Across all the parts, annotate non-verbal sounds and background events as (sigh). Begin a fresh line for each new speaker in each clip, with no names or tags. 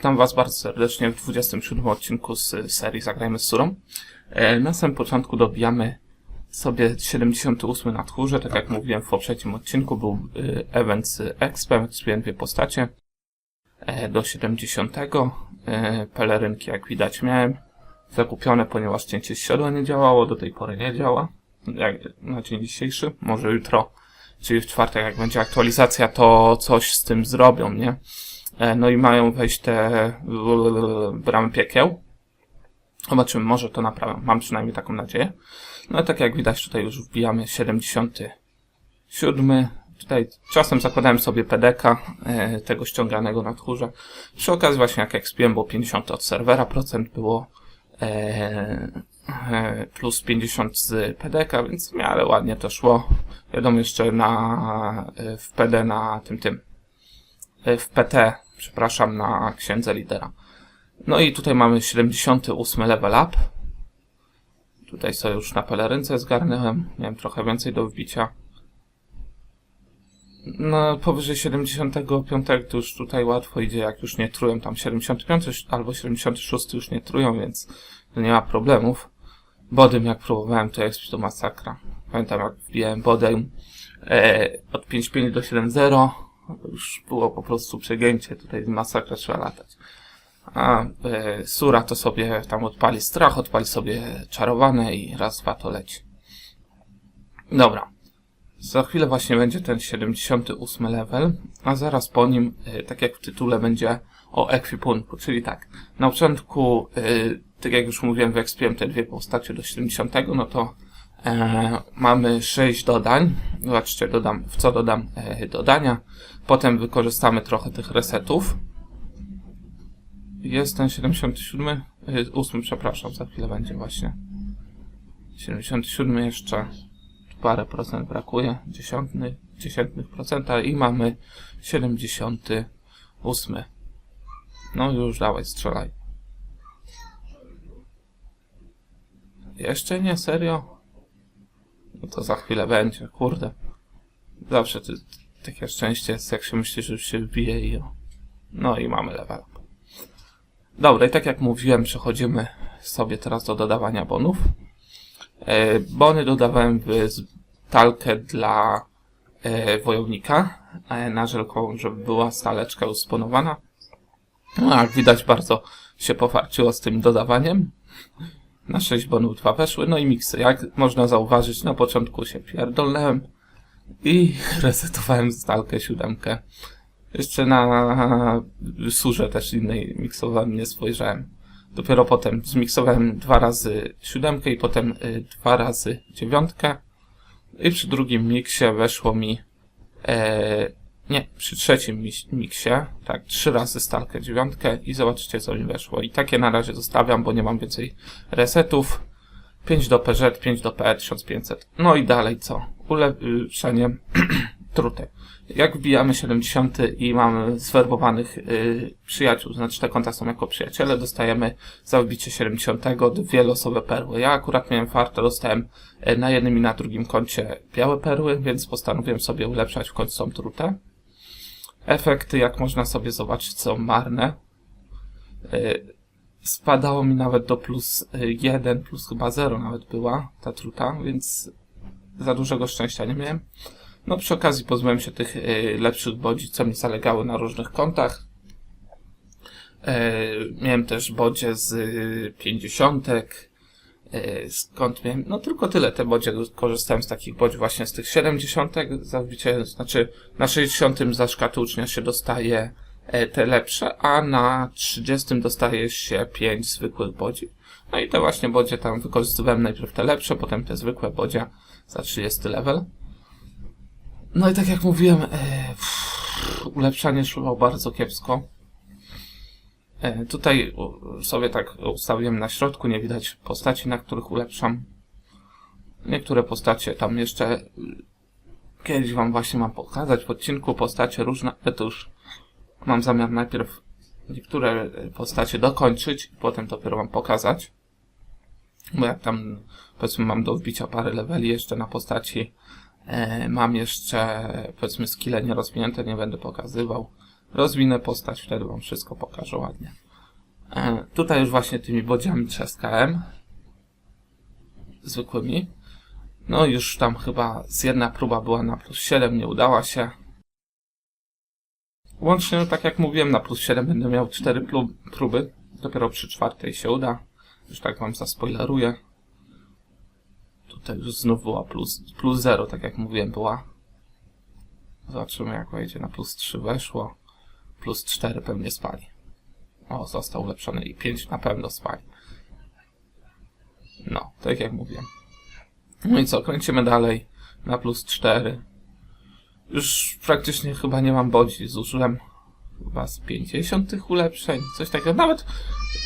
Witam Was bardzo serdecznie w 27 odcinku z serii Zagrajmy z Surą. E, Na samym początku dobijamy sobie 78 na tchórze. Tak jak mówiłem w poprzednim odcinku, był y, event z Expem, expiłem dwie postacie e, do 70. E, Pelerynki, jak widać, miałem zakupione, ponieważ cięcie z siodła nie działało, do tej pory nie działa. Jak na dzień dzisiejszy, może jutro, czyli w czwartek, jak będzie aktualizacja, to coś z tym zrobią, nie? E, No i mają wejść te bramy piekieł. Zobaczymy, może to naprawią. Mam przynajmniej taką nadzieję. No i tak jak widać, tutaj już wbijamy 77. Tutaj czasem zakładałem sobie PDK e, tego ściąganego na tchórze. Przy okazji właśnie jak expiłem, było 50 od serwera, procent było e, plus 50 z PDK, więc w miarę ładnie to szło. Wiadomo jeszcze na, w PD na tym tym w PT, przepraszam, na księdze lidera. No i tutaj mamy 78 level up. Tutaj sobie już na pelerynce zgarnąłem. Miałem trochę więcej do wbicia. No, powyżej 75 to już tutaj łatwo idzie, jak już nie trują. Tam 75 już- albo 76 już nie trują, więc nie ma problemów. Bodym jak próbowałem, to jest to masakra. Pamiętam jak wbijałem bodem e, od 5.5 do 7.0 to już było po prostu przegięcie, tutaj masakra trzeba latać. A e, Sura to sobie tam odpali strach, odpali sobie czarowane i raz, dwa to leci. Dobra. Za chwilę właśnie będzie ten 78 level, a zaraz po nim, e, tak jak w tytule, będzie o ekwipunku, czyli tak. Na początku, e, tak jak już mówiłem, wyekspiłem te dwie postacie do 70, no to e, mamy 6 dodań. Zobaczcie, dodam, w co dodam e, dodania. Potem wykorzystamy trochę tych resetów. Jest ten 77, y, 8, przepraszam, za chwilę będzie właśnie. 77 jeszcze parę procent brakuje, dziesiątny, dziesiętnych procenta i mamy 78. No już dawaj, strzelaj. Jeszcze nie, serio? No to za chwilę będzie, kurde. Zawsze ty, takie szczęście jest, jak się myśli, że już się wbije i o. No i mamy level up. Dobra, i tak jak mówiłem, przechodzimy sobie teraz do dodawania bonów. E, bony dodawałem w talkę dla e, wojownika e, na żelką, żeby była staleczka już sponowana. No, jak widać, bardzo się pofarciło z tym dodawaniem. Na 6 bonów dwa weszły, no i miksy. Jak można zauważyć, na początku się pierdolnąłem i (laughs) resetowałem stalkę siódemkę. Jeszcze na surze też innej miksowałem, nie spojrzałem. Dopiero potem zmiksowałem dwa razy siódemkę i potem y, dwa razy dziewiątkę. I przy drugim miksie weszło mi, e, nie, przy trzecim mi- miksie, tak, trzy razy stalkę dziewiątkę i zobaczycie co mi weszło. I takie na razie zostawiam, bo nie mam więcej resetów. 5 do PZ, 5 do PE 1500. No i dalej co? Ulepszenie (clears throat) trutek. Jak wbijamy 70 i mamy zwerbowanych y, przyjaciół, znaczy te konta są jako przyjaciele, dostajemy za wbicie 70 dwie losowe perły. Ja akurat miałem farta, dostałem y, na jednym i na drugim koncie białe perły, więc postanowiłem sobie ulepszać w końcu tą trutę. Efekty, jak można sobie zobaczyć, są marne. Y, spadało mi nawet do plus 1, plus chyba 0 nawet była ta truta, więc za dużego szczęścia nie miałem. No przy okazji pozbyłem się tych y, lepszych bodzi, co mi zalegały na różnych kontach. E, miałem też bodzie z y, 50. E, skąd miałem? No tylko tyle te bodzie. Korzystałem z takich bodzi właśnie z tych 70. Za wbicie, znaczy na 60. za szkaty ucznia się dostaje e, te lepsze, a na 30 dostaje się 5 zwykłych bodzi. No i te właśnie bodzie tam wykorzystywałem najpierw te lepsze, potem te zwykłe bodzie za 30 level. No i tak jak mówiłem, e, ulepszanie szło bardzo kiepsko. E, tutaj sobie tak ustawiłem na środku, nie widać postaci, na których ulepszam. Niektóre postacie tam jeszcze y, kiedyś wam właśnie mam pokazać w odcinku, postacie różne, ale to już mam zamiar najpierw niektóre y, postacie dokończyć, potem dopiero wam pokazać. Bo jak tam powiedzmy mam do wbicia parę leveli jeszcze na postaci, E, Mam jeszcze, powiedzmy, skille nierozwinięte, nie będę pokazywał. Rozwinę postać, wtedy wam wszystko pokażę ładnie. E, tutaj już właśnie tymi bodziami trzaskałem. Zwykłymi. No już tam chyba z jedna próba była na plus 7, nie udała się. Łącznie, no tak jak mówiłem, na plus 7 będę miał 4 plu- próby. Dopiero przy czwartej się uda. Już tak wam zaspoileruję. Tutaj już znów była plus, plus 0, tak jak mówiłem, była. Zobaczymy jak wejdzie. Na plus 3 weszło. Plus 4 pewnie spali. O, został ulepszony i 5 na pewno spali. No, tak jak mówiłem. No i co, kręcimy dalej na plus 4. Już praktycznie chyba nie mam bodzi. Zużyłem chyba z 50 tych ulepszeń, coś takiego. Nawet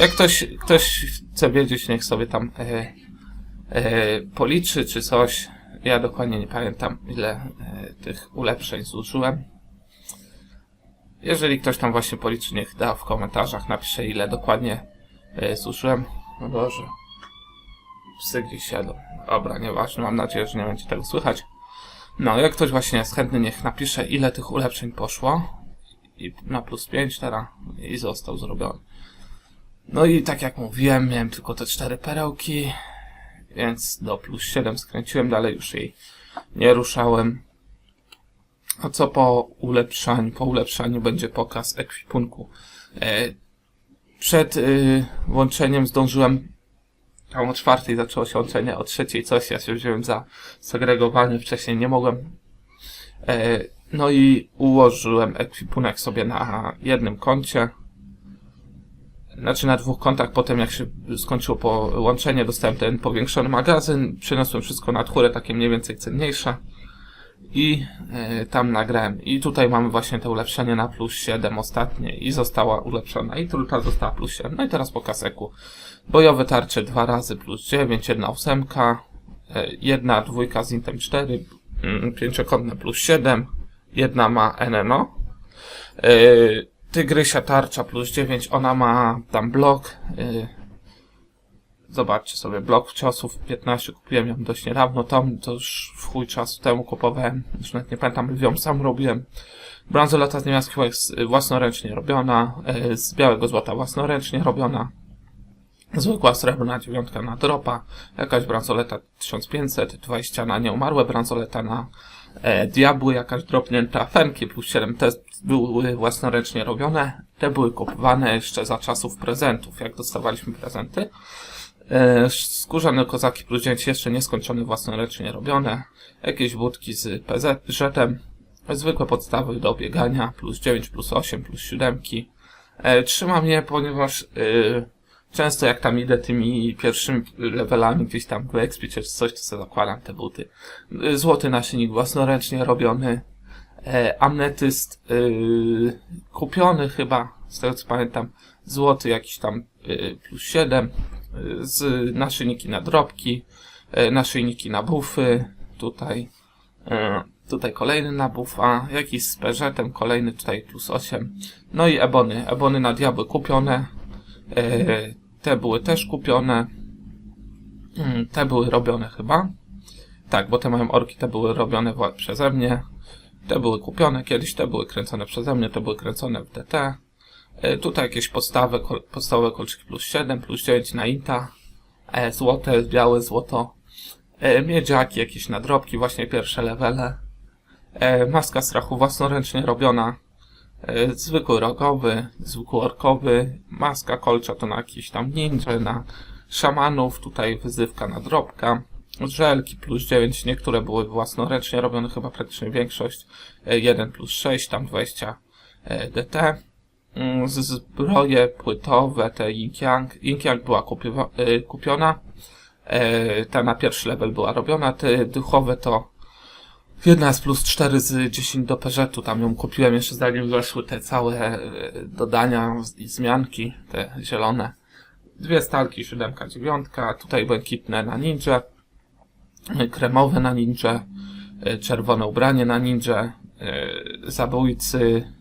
jak ktoś, ktoś chce wiedzieć, niech sobie tam e, e, policzy czy coś. Ja dokładnie nie pamiętam, ile e, tych ulepszeń zużyłem. Jeżeli ktoś tam właśnie policzy, niech da w komentarzach, napisze ile dokładnie e, zużyłem. No Boże. Psy gdzieś siedzą. Dobra, nieważne, mam nadzieję, że nie będzie tego słychać. No, jak ktoś właśnie jest chętny, niech napisze ile tych ulepszeń poszło. I na plus 5 teraz i został zrobiony. No i tak jak mówiłem, miałem tylko te cztery perełki, więc do plus 7 skręciłem, dalej już jej nie ruszałem. A co po ulepszaniu? Po ulepszaniu będzie pokaz ekwipunku. E, przed y, łączeniem zdążyłem tam o czwartej zaczęło się łączenie, o trzeciej coś, ja się wziąłem za segregowanie, wcześniej nie mogłem. E, no i ułożyłem ekwipunek sobie na jednym koncie. Znaczy na dwóch kontach, potem jak się skończyło połączenie, dostałem ten powiększony magazyn, przeniosłem wszystko na chórę, takie mniej więcej cenniejsze. I e, tam nagrałem. I tutaj mamy właśnie te ulepszenie na plus 7 ostatnie i została ulepszona. I trójka została plus 7. No i teraz po kaseku. Bojowe tarcze dwa razy plus 9, jedna ósemka, e, jedna dwójka z intem 4, mm, pięciokątne plus 7, jedna ma NNO. E, Tygrysia tarcza plus 9, ona ma tam blok. e, Zobaczcie sobie, blok ciosów 15 kupiłem ją dość niedawno, tam to już w chuj czasu temu kupowałem, już nawet nie pamiętam, ją sam robiłem. Bransoleta z niemieckiego jest y, własnoręcznie robiona, y, z białego złota własnoręcznie robiona. Zwykła srebrna dziewiątka na dropa, jakaś bransoleta 1500, 20 na nieumarłe, bransoleta na e, diabły, jakaś dropnięta, fenki plus 7 te były własnoręcznie robione, te były kupowane jeszcze za czasów prezentów, jak dostawaliśmy prezenty. E, skórzane kozaki 9 jeszcze nieskończone własnoręcznie robione, jakieś budki z PZ-żetem, zwykłe podstawy do biegania, plus 9, plus 8, plus 7. E, trzyma mnie, ponieważ e, często jak tam idę tymi pierwszymi levelami gdzieś tam w Expie czy coś, to sobie zakładam te buty. Złoty naszyjnik własnoręcznie robiony, amnetyst kupiony chyba, z tego co pamiętam, złoty jakiś tam plus 7, e, z naszyjniki na drobki, e, naszyjniki na bufy, tutaj e, tutaj kolejny na buffa, jakiś z kolejny tutaj plus 8, no i ebony, ebony na diabły kupione, e, te były też kupione, Mm, te były robione chyba, tak, bo te mają orki, te były robione przeze mnie, te były kupione kiedyś, te były kręcone przeze mnie, te były kręcone w DT, Tutaj jakieś podstawy, podstawowe kolczyki plus 7, plus 9 na Inta. E, złote, białe złoto. E, miedziaki, jakieś nadrobki, właśnie pierwsze levele. E, maska strachu własnoręcznie robiona. E, zwykły rogowy, zwykły orkowy. Maska kolcza to na jakiś tam ninja, na szamanów. Tutaj wyzywka nadrobka. Żelki plus 9, niektóre były własnoręcznie robione, chyba praktycznie większość. E, 1 plus 6, tam 20 e, DT. Mm, zbroje płytowe, te Yin Yang. Yin Yang była y, kupiona. E, ta na pierwszy level była robiona. Te duchowe to jedna z plus 4 z 10 do. Tam ją kupiłem jeszcze zanim weszły te całe e, dodania i zmianki, te zielone. Dwie stalki, siódemka, dziewiątka. Tutaj błękitne na ninja. e, Kremowe na ninja. e, Czerwone ubranie na ninja. Zabójcy,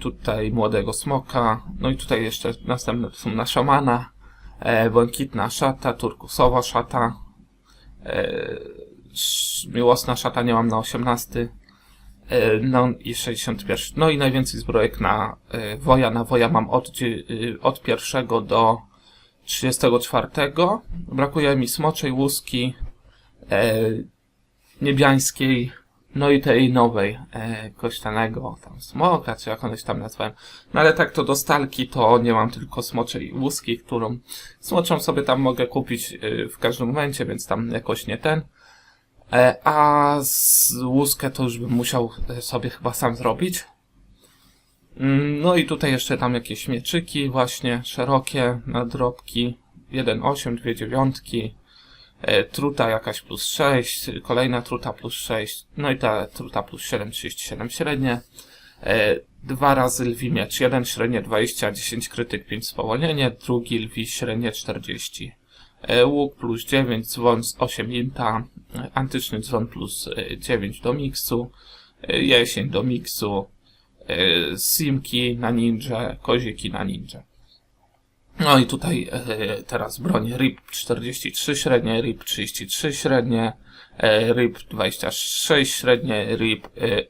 tutaj młodego smoka, no i tutaj jeszcze następne są na szamana, e, błękitna szata, turkusowa szata, e, miłosna szata nie mam na 18, E, No i 61. No i najwięcej zbrojek na Woja. Na Woja mam od, y, od pierwszego do 34. Brakuje mi smoczej łuski, niebiańskiej, no i tej nowej, e, kościanego, tam smoka, czy jak one się tam nazywałem. No ale tak to do stalki to nie mam tylko smoczej łuski, którą smoczą sobie tam mogę kupić e, w każdym momencie, więc tam jakoś nie ten. E, a z łuskę to już bym musiał e, sobie chyba sam zrobić. Mm, No i tutaj jeszcze tam jakieś mieczyki właśnie, szerokie, nadrobki, 1,8, dwie dziewiątki, e, truta jakaś plus 6, kolejna truta plus 6, no i ta truta plus 7, 37 średnie, e, dwa razy lwi miecz, jeden średnie 20, 10 krytyk, 5 spowolnienie, drugi lwi średnie 40. E, Łuk plus 9, dzwon z 8 inta, e, antyczny dzwon plus e, 9 do miksu, e, jesień do miksu, e, simki na ninja, koziki na ninja. No i tutaj e, teraz broń RIP 43 średnie, RIP 33 średnie, e, RIP 26 średnie, RIP e,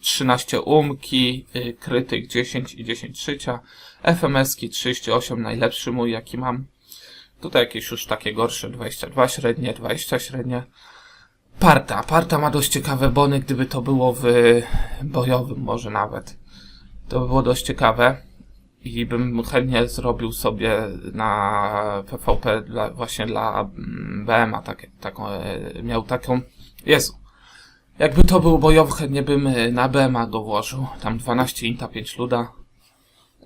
13 umki, e, krytyk 10 i 10 życia, FMS-ki 38 najlepszy mój jaki mam. Tutaj jakieś już takie gorsze, 22 średnie, 20 średnie. Parta. Parta ma dość ciekawe bony, gdyby to było w bojowym może nawet. To by było dość ciekawe. I bym chętnie zrobił sobie na PvP dla, właśnie dla mm, BM-a takie, taką, e, miał taką, Jezu. Jakby to był bojowy, chętnie bym e, na BM-a go włożył. Tam 12 inta, 5 luda.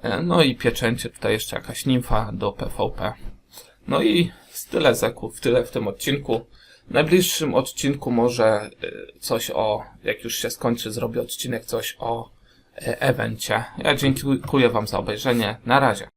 E, No i pieczęcie, tutaj jeszcze jakaś nimfa do PvP. No i tyle zeków, tyle w tym odcinku. W najbliższym odcinku może coś o, jak już się skończy, zrobię odcinek coś o evencie. Ja dziękuję Wam za obejrzenie. Na razie.